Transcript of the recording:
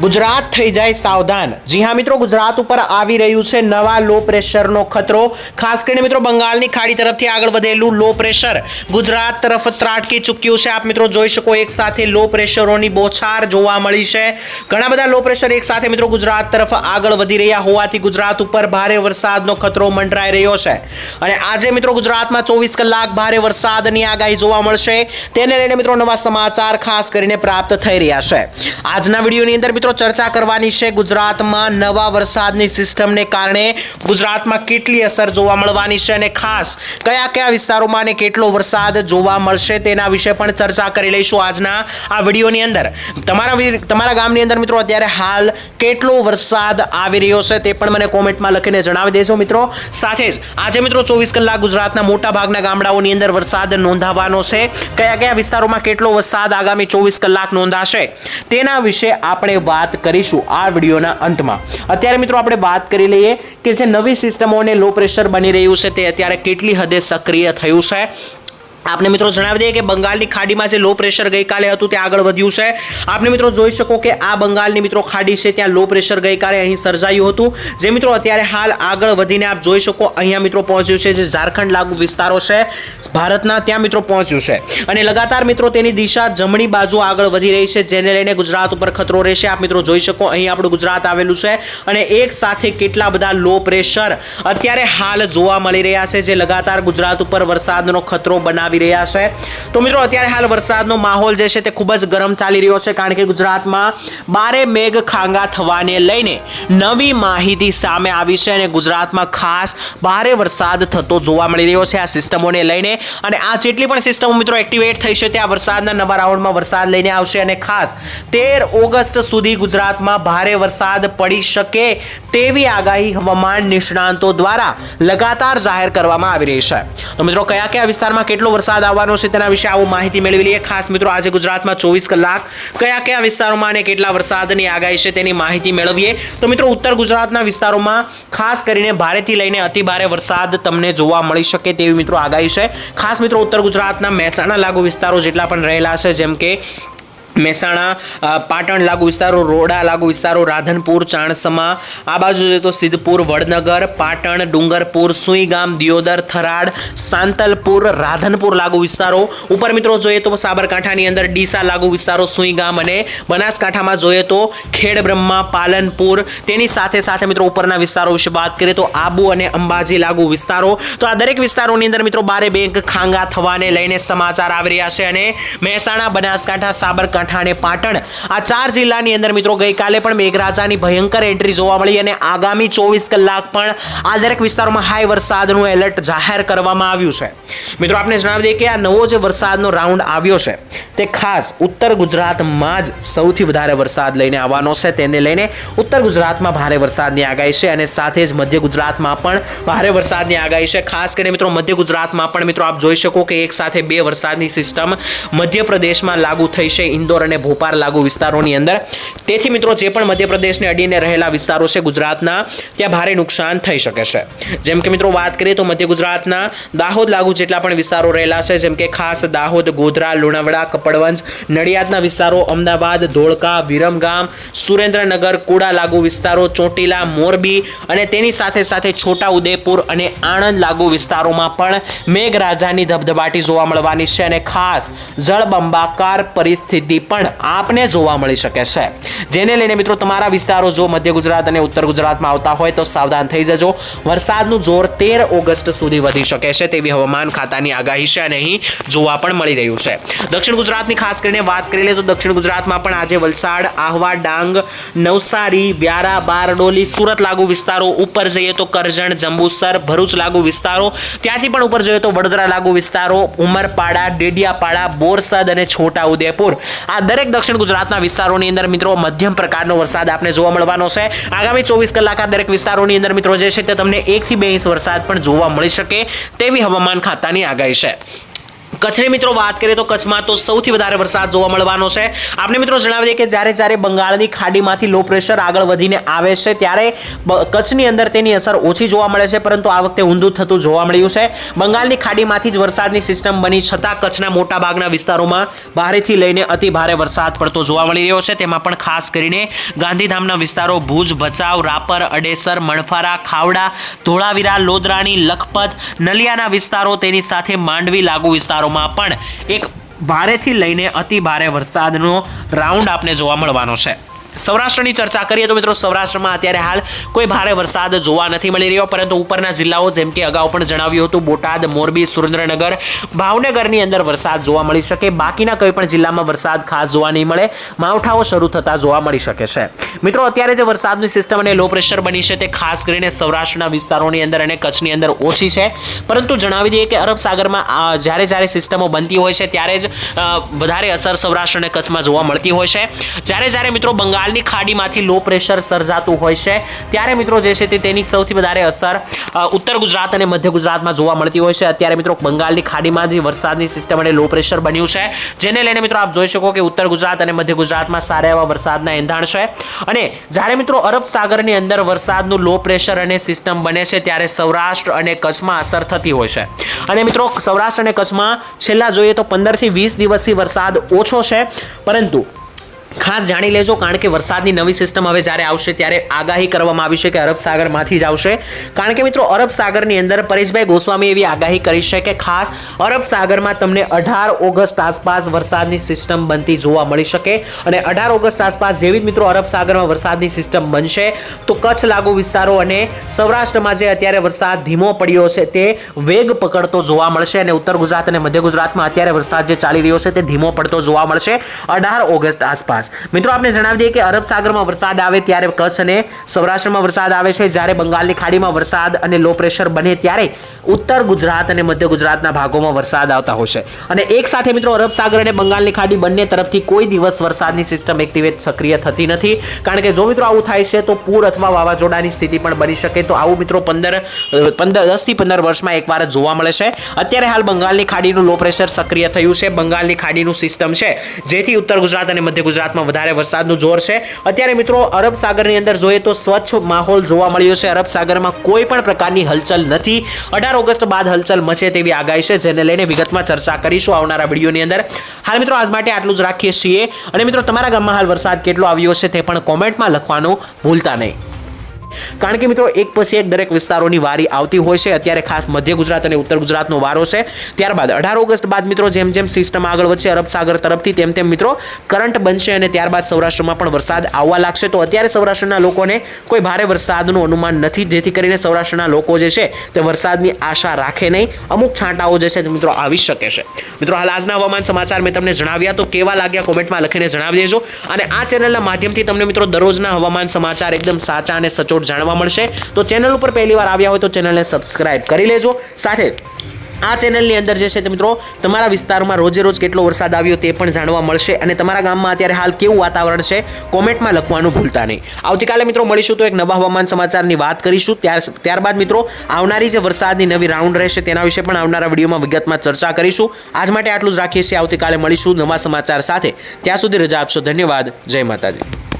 ગુજરાત થઈ જાય સાવધાન. જી હા મિત્રો, ગુજરાત ઉપર આવી રહ્યું છે નવા લો પ્રેશરનો ખતરો. ખાસ કરીને મિત્રો, બંગાળની ખાડી તરફથી આગળ વધેલું લો પ્રેશર. ગુજરાત તરફ ત્રાટકી ચૂક્યું છે. આપ મિત્રો જોઈ શકો એક સાથે લો પ્રેશરોની બોછાર જોવા મળી છે. ઘણા બધા લો પ્રેશર એક સાથે મિત્રો ગુજરાત તરફ આગળ વધી રહ્યા હોવાથી ગુજરાત ઉપર ભારે વરસાદનો ખતરો મંડરાઈ રહ્યો છે. અને આજે મિત્રો ગુજરાતમાં ચોવીસ કલાક ભારે વરસાદની આગાહી જોવા મળશે. તેને લઈને મિત્રો નવા સમાચાર ખાસ કરીને પ્રાપ્ત થઈ રહ્યા છે. આજના વિડીયોની અંદર મિત્રો, ચર્ચા કરવાની છે ગુજરાતમાં નવા વરસાદની સિસ્ટમને કારણે ગુજરાતમાં કેટલી અસર જોવા મળવાની છે અને ખાસ કયા કયા વિસ્તારોમાં અને કેટલો વરસાદ જોવા મળશે તેના વિશે પણ ચર્ચા કરી લઈશું આજના આ વિડીયોની અંદર. તમારા તમારા ગામની અંદર મિત્રો, અત્યારે હાલ કેટલો વરસાદ આવી રહ્યો છે તે પણ મને કોમેન્ટમાં લખીને જણાવી દેજો મિત્રો. સાથે જ આજે મિત્રો ચોવીસ કલાક ગુજરાતના મોટા ભાગના ગામડાઓની અંદર વરસાદ નોંધાવાનો છે. કયા કયા વિસ્તારોમાં કેટલો વરસાદ આગામી ચોવીસ કલાક નોંધાશે તેના વિશે આપણે વાત કરીશું આ વિડીયોના અંતમાં. અત્યારે મિત્રો આપણે વાત કરી લઈએ કે જે નવી સિસ્ટમોને લો પ્રેશર બની રહ્યું છે તે અત્યારે કેટલી હદે સક્રિય થયું છે. આપને મિત્રો જણાવી દઈએ કે બંગાળની ખાડીમાં જે લો પ્રેશર ગઈકાલે હતું તે આગળ વધ્યું છે. આપને મિત્રો જોઈ શકો કે આ બંગાળની મિત્રો ખાડી છે, ત્યાં લો પ્રેશર ગઈકાલે અહીં સર્જાયું હતું. જે મિત્રો અત્યારે હાલ આગળ વધીને આપ જોઈ શકો, અહીંયા મિત્રો પહોંચ્યું છે, જે ઝારખંડ લાગુ વિસ્તારો છે, ભારતના ત્યાં મિત્રો પહોંચ્યું છે. અને લગાતાર મિત્રો તેની દિશા જમણી બાજુ આગળ વધી રહી છે, જેને લઈને ગુજરાત ઉપર ખતરો રહેશે. આપ મિત્રો જોઈ શકો, અહીં આપણું ગુજરાત આવેલું છે. અને એક સાથે કેટલા બધા લો પ્રેશર અત્યારે હાલ જોવા મળી રહ્યા છે, જે લગાતાર ગુજરાત ઉપર વરસાદનો ખતરો બનાવી રહ્યા છે. તો મિત્રો, અત્યારે હાલ વરસાદનો માહોલ જે છે તે ખૂબ જ ગરમ ચાલી રહ્યો છે, કારણ કે ગુજરાતમાં બારે મેઘ ખાંગા થવાને લઈને નવી માહિતી સામે આવી છે અને ગુજરાતમાં ખાસ ભારે વરસાદ થતો જોવા મળી રહ્યો છે આ સિસ્ટમોને લઈને. અને આ જેટલી પણ સિસ્ટમો મિત્રો એક્ટિવેટ થઈ છે, ત્યાં વરસાદના નવા રાઉન્ડમાં વરસાદ લઈને આવશે અને ખાસ તેર ઓગસ્ટ સુધી ગુજરાતમાં ભારે વરસાદ પડી શકે તેવી આગાહી હવામાન નિષ્ણાંતો દ્વારા લગાતાર જાહેર કરવામાં આવી રહી છે. તો મિત્રો, કયા કયા વિસ્તારમાં કેટલો વરસાદ આવવાનો છે તેના વિશે આવો માહિતી મેળવી લઈએ. ખાસ મિત્રો, આજે ગુજરાતમાં ચોવીસ કલાક કયા કયા વિસ્તારોમાં અને કેટલા વરસાદની આગાહી છે તેની માહિતી મેળવીએ. તો મિત્રો, ઉત્તર ગુજરાતના વિસ્તારોમાં ખાસ કરીને ભારેથી લઈને અતિ ભારે વરસાદ તમને જોવા મળી શકે તેવી મિત્રો આગાહી છે. ખાસ મિત્રો, ઉત્તર ગુજરાતના મહેસાણા લાગુ વિસ્તારો જેટલા પણ રહેલા છે, જેમ કે મહેસાણા પાટણ લાગુ વિસ્તારો, રોડા લાગુ વિસ્તારો, રાધનપુર, ચાણસમા, આ બાજુ જોઈએ તો સિદ્ધપુર, વડનગર, પાટણ, ડુંગરપુર, સુઈગામ, દિયોદર થરાડ સાંતલપુર, રાધનપુર લાગુ વિસ્તારો. ઉપર મિત્રો જોઈએ તો સાબરકાંઠાની અંદર ડીસા લાગુ વિસ્તારો, સુઈગામ અને બનાસકાંઠામાં જોઈએ તો ખેડબ્રહ્મા, પાલનપુર. તેની સાથે સાથે મિત્રો ઉપરના વિસ્તારો વિશે વાત કરીએ તો આબુ અને અંબાજી લાગુ વિસ્તારો. તો આ દરેક વિસ્તારોની અંદર મિત્રો બારે બેંક ખાંગા થવાને લઈને સમાચાર આવી રહ્યા છે અને મહેસાણા, બનાસકાંઠા, સાબરકાંઠા અને પાટણ. આ ચાર જિલ્લાની અંદર મિત્રો ગઈકાલે પણ મેઘરાજાની ભયંકર એન્ટ્રી જોવા મળી અને આગામી ચોવીસ કલાક પણ આ દરેક વિસ્તારોમાં હાઈ વરસાદનું એલર્ટ જાહેર કરવામાં આવ્યું છે. મિત્રો આપણે જણાવી દઈએ કે આ નવો જે વરસાદનો રાઉન્ડ આવ્યો છે, તે ખાસ ઉત્તર ગુજરાતમાં જ સૌથી વધારે વરસાદ લઈને આવવાનો છે. તેને લઈને ઉત્તર ગુજરાતમાં ભારે વરસાદની આગાહી છે અને સાથે જ મધ્ય ગુજરાતમાં પણ ભારે વરસાદની આગાહી છે. ખાસ કરીને મિત્રો મધ્ય ગુજરાતમાં પણ મિત્રો આપ જોઈ શકો કે એક સાથે બે વરસાદની સિસ્ટમ મધ્યપ્રદેશમાં લાગુ થઈ છે. ઇન્દોર અને ભોપાલ લાગુ વિસ્તારોની અંદર. તેથી મિત્રો જે પણ મધ્યપ્રદેશને અડીને રહેલા વિસ્તારો છે ગુજરાતના, ત્યાં ભારે નુકસાન થઈ શકે છે. જેમ કે મિત્રો વાત કરીએ તો મધ્ય ગુજરાતના દાહોદ લાગુ જેટલા પણ વિસ્તારો રહેલા છે, જેમ કે ખાસ દાહોદ, ગોધરા, લુણાવડા, કપડવંજ, નડિયાદના વિસ્તારો, અમદાવાદ, ધોળકા, વિરમગામ, સુરેન્દ્રનગર, કુડા લાગુ વિસ્તારો, ચોટીલા, મોરબી અને તેની સાથે સાથે છોટા ઉદેપુર અને આણંદ લાગુ વિસ્તારોમાં પણ મેઘરાજાની ધબધબાટી જોવા મળવાની છે અને ખાસ જળબંબાકાર પરિસ્થિતિ પણ આપને જોવા મળી શકે છે. જેને લઈને મિત્રો તમારા વિસ્તારો જો મધ્ય ગુજરાત અને ઉત્તર ગુજરાતમાં આવતા હોય તો સાવધાન થઈ જજો. વરસાદનું જોર તેર ઓગસ્ટ સુધી વધી શકે છે તેવી હવામાન ખાતાની આગાહી છે અને અહીં જોવા પણ મળી રહ્યું છે. દક્ષિણ ગુજરાતની ખાસ કરીને વાત કરી લે તો દક્ષિણ ગુજરાતમાં પણ આજે વલસાડ, આહવા, ડાંગ, નવસારી, વ્યારા, બારડોલી, સુરત લાગુ વિસ્તારો ઉપર જઈએ તો કરજણ, જંબુસર, ભરૂચ લાગુ વિસ્તારો, ત્યાંથી પણ ઉપર જઈએ તો વડોદરા લાગુ વિસ્તારો, ઉમરપાડા, ડેડિયાપાડા, બોરસદ અને છોટા ઉદેપુર આ દરેક દક્ષિણ ગુજરાતના વિસ્તારોની અંદર મિત્રો મધ્યમ પ્રકારનો વરસાદ આપને જોવા મળવાનો છે. આગામી ચોવીસ કલાક આ દરેક વિસ્તારોની અંદર મિત્રો જે છે તે તમને એકથી બે ઇંચ વરસાદ પણ જોવા મળી શકે તેવી હવામાન ખાતાની આગાહી છે. કચ્છની મિત્રો વાત કરીએ તો કચ્છમાં તો સૌથી વધારે વરસાદ જોવા મળવાનો છે. આપણે મિત્રો જણાવી દઈએ કે જ્યારે જ્યારે બંગાળની ખાડીમાંથી લો પ્રેશર આગળ વધીને આવે છે, ત્યારે કચ્છની અંદર તેની અસર ઓછી જોવા મળે છે, પરંતુ આ વખતે ઊંધું થતું જોવા મળ્યું છે. બંગાળની ખાડીમાંથી જ વરસાદની સિસ્ટમ બની છતાં કચ્છના મોટા ભાગના વિસ્તારોમાં ભારેથી લઈને અતિ ભારે વરસાદ પડતો જોવા મળી રહ્યો છે. તેમાં પણ ખાસ કરીને ગાંધીધામના વિસ્તારો ભુજ, ભચાઉ, રાપર, અડેસર, મણફારા, ખાવડા, ધોળાવીરા, લોદરાણી, લખપત, નલિયાના વિસ્તારો તેની સાથે માંડવી લાગુ વિસ્તારોમાં પણ એક ભારેથી લઈને અતિ ભારે વરસાદનો રાઉન્ડ આપને જોવા મળવાનો છે. સૌરાષ્ટ્રની ચર્ચા કરીએ તો મિત્રો સૌરાષ્ટ્રમાં અત્યારે હાલ કોઈ ભારે વરસાદ જોવા નથી મળી રહ્યો, પરંતુ ઉપરના જિલ્લાઓ જેમ કે અગાઉ પણ જણાવ્યું હતું, બોટાદ, મોરબી, સુરેન્દ્રનગર, ભાવનગરની અંદર વરસાદ જોવા મળી શકે. બાકીના કોઈ પણ જિલ્લામાં વરસાદ ખાસ જોવા નહીં મળે. માવઠાઓ શરૂ થતા જોવા મળી શકે છે. મિત્રો, અત્યારે જે વરસાદની સિસ્ટમ અને લો પ્રેશર બની છે તે ખાસ કરીને સૌરાષ્ટ્રના વિસ્તારોની અંદર અને કચ્છની અંદર ઓછી છે. પરંતુ જણાવી દઈએ કે અરબ સાગરમાં જ્યારે જ્યારે સિસ્ટમો બનતી હોય છે, ત્યારે જ વધારે અસર સૌરાષ્ટ્ર અને કચ્છમાં જોવા મળતી હોય છે. જ્યારે જ્યારે મિત્રો બંગાળની ખાડીમાંથી લો પ્રેશર સર્જાતું હોય છે. ત્યારે મિત્રો જે છે તે તેની સૌથી વધારે અસર ઉત્તર ગુજરાત અને મધ્ય ગુજરાતમાં જોવા મળતી હોય છે. અત્યારે મિત્રો બંગાળની ખાડીમાં જે વરસાદની સિસ્ટમ અને લો પ્રેશર બન્યું છે. જેને લઈને મિત્રો આપ જોઈ શકો કે ઉત્તર ગુજરાત અને મધ્ય ગુજરાતમાં સારા એવા વરસાદના એંધાણ છે. અને જ્યારે મિત્રો અરબ સાગરની અંદર વરસાદનું લો પ્રેશર અને સિસ્ટમ બને છે, ત્યારે સૌરાષ્ટ્ર અને કચ્છમાં અસર થતી હોય છે. અને મિત્રો સૌરાષ્ટ્ર અને કચ્છમાં છેલ્લા જોઈએ તો પંદરથી વીસ દિવસથી વરસાદ ઓછો છે. પરંતુ ખાસ જાણી લેજો, કારણ કે વરસાદની નવી સિસ્ટમ હવે જ્યારે આવશે ત્યારે આગાહી કરવામાં આવી છે કે અરબ સાગરમાંથી જ આવશે. કારણ કે મિત્રો, અરબ સાગરની અંદર પરેશભાઈ ગોસ્વામી એવી આગાહી કરી છે કે ખાસ અરબ સાગરમાં તમને અઢાર ઓગસ્ટ આસપાસ વરસાદની સિસ્ટમ બનતી જોવા મળી શકે. અને અઢાર ઓગસ્ટ આસપાસ જેવી જ મિત્રો અરબ સાગરમાં વરસાદની સિસ્ટમ બનશે, તો કચ્છ લાગુ વિસ્તારો અને સૌરાષ્ટ્રમાં જે અત્યારે વરસાદ ધીમો પડ્યો છે, તે વેગ પકડતો જોવા મળશે અને ઉત્તર ગુજરાત અને મધ્ય ગુજરાતમાં અત્યારે વરસાદ જે ચાલી રહ્યો છે, તે ધીમો પડતો જોવા મળશે અઢાર ઓગસ્ટ આસપાસ. મિત્રો આપણે જણાવી દઈએ કે અરબ સાગરમાં વરસાદ આવે ત્યારે કચ્છ અને સૌરાષ્ટ્રમાં વરસાદ આવે છે. જ્યારે બંગાળની ખાડીમાં વરસાદ અને લો પ્રેશર બને ત્યારે ઉત્તર ગુજરાત અને મધ્ય ગુજરાતના ભાગોમાં વરસાદ આવતા હોય છે. અને એક સાથે મિત્રો, અરબ સાગર અને બંગાળની ખાડી બંને તરફથી કોઈ દિવસ વરસાદની સિસ્ટમ એક્ટિવેટ સક્રિય થતી નથી. કારણ કે જો મિત્રો આવું થાય છે, તો પૂર અથવા વાવાઝોડાની સ્થિતિ પણ બની શકે. તો આવું મિત્રો પંદર પંદર દસથી પંદર વર્ષમાં એકવાર જોવા મળે છે. અત્યારે હાલ બંગાળની ખાડીનું લો પ્રેશર સક્રિય થયું છે. બંગાળની ખાડીનું સિસ્ટમ છે, જેથી ઉત્તર ગુજરાત અને મધ્ય ગુજરાતમાં વધારે વરસાદનું જોર છે. અત્યારે મિત્રો અરબ સાગરની અંદર જોઈએ તો સ્વચ્છ માહોલ જોવા મળ્યો છે. અરબ સાગરમાં કોઈ પણ પ્રકારની હલચલ નથી. અઢાર ઓગસ્ટ બાદ હલચલ મચે તેવી આગાહી છે, જેને લઈને વિગતમાં ચર્ચા કરીશું આવનારા વિડીયોની અંદર. હાલ મિત્રો આજ માટે આટલું જ રાખીએ છીએ. અને મિત્રો તમારા ગામમાં હાલ વરસાદ કેટલો આવ્યો છે તે પણ કોમેન્ટમાં લખવાનું ભૂલતા નહીં. કારણ કે મિત્રો, એક પછી એક દરેક વિસ્તારોની વારી આવતી હોય છે. અત્યારે ખાસ મધ્ય ગુજરાત અને ઉત્તર ગુજરાતનો વારો છે. ત્યારબાદ અઢાર ઓગસ્ટ બાદ મિત્રો, જેમ જેમ સિસ્ટમ આગળ વધશે, અરબ સાગર તરફથી તેમ તેમ મિત્રો, કરંટ બનશે અને ત્યારબાદ સૌરાષ્ટ્રમાં પણ વરસાદ આવવા લાગશે. તો અત્યારે સૌરાષ્ટ્રના લોકોને કોઈ ભારે વરસાદનું અનુમાન નથી, જેથી કરીને સૌરાષ્ટ્રના લોકો જે છે તે વરસાદની આશા રાખે નહીં. અમુક છાંટાઓ જે છે મિત્રો આવી શકે છે. મિત્રો, હાલ આજના હવામાન સમાચાર મેં તમને જણાવ્યા. તો કેવા લાગ્યા કોમેન્ટમાં લખીને જણાવી દેજો. અને આ ચેનલના માધ્યમથી તમને મિત્રો, દરરોજના હવામાન સમાચાર એકદમ સાચા અને સચોટ જાણવા મળશે. તો ચેનલ ઉપર પહેલી વાર આવ્યા હોય તો ચેનલને સબસ્ક્રાઇબ કરી લેજો. સાથે આ ચેનલની અંદર જે છે તે મિત્રો, તમારા વિસ્તારમાં રોજે રોજ કેટલો વરસાદ આવ્યો તે પણ જાણવા મળશે અને તમારા ગામમાં અત્યારે હાલ કેવું વાતાવરણ છે કોમેન્ટમાં લખવાનું ભૂલતા નહીં. આવતીકાલે મિત્રો મળીશું તો એક નવા હવામાન સમાચારની વાત કરીશું. ત્યાર ત્યારબાદ મિત્રો આવનારી જે વરસાદની નવી રાઉન્ડ રહેશે તેના વિશે પણ આવનારા વિડીયોમાં વિગતમાં ચર્ચા કરીશું. આજ માટે આટલું જ રાખીએ છીએ. આવતીકાલે મળીશું નવા સમાચાર સાથે. ત્યાં સુધી રજા આપશો. ધન્યવાદ. જય માતાજી.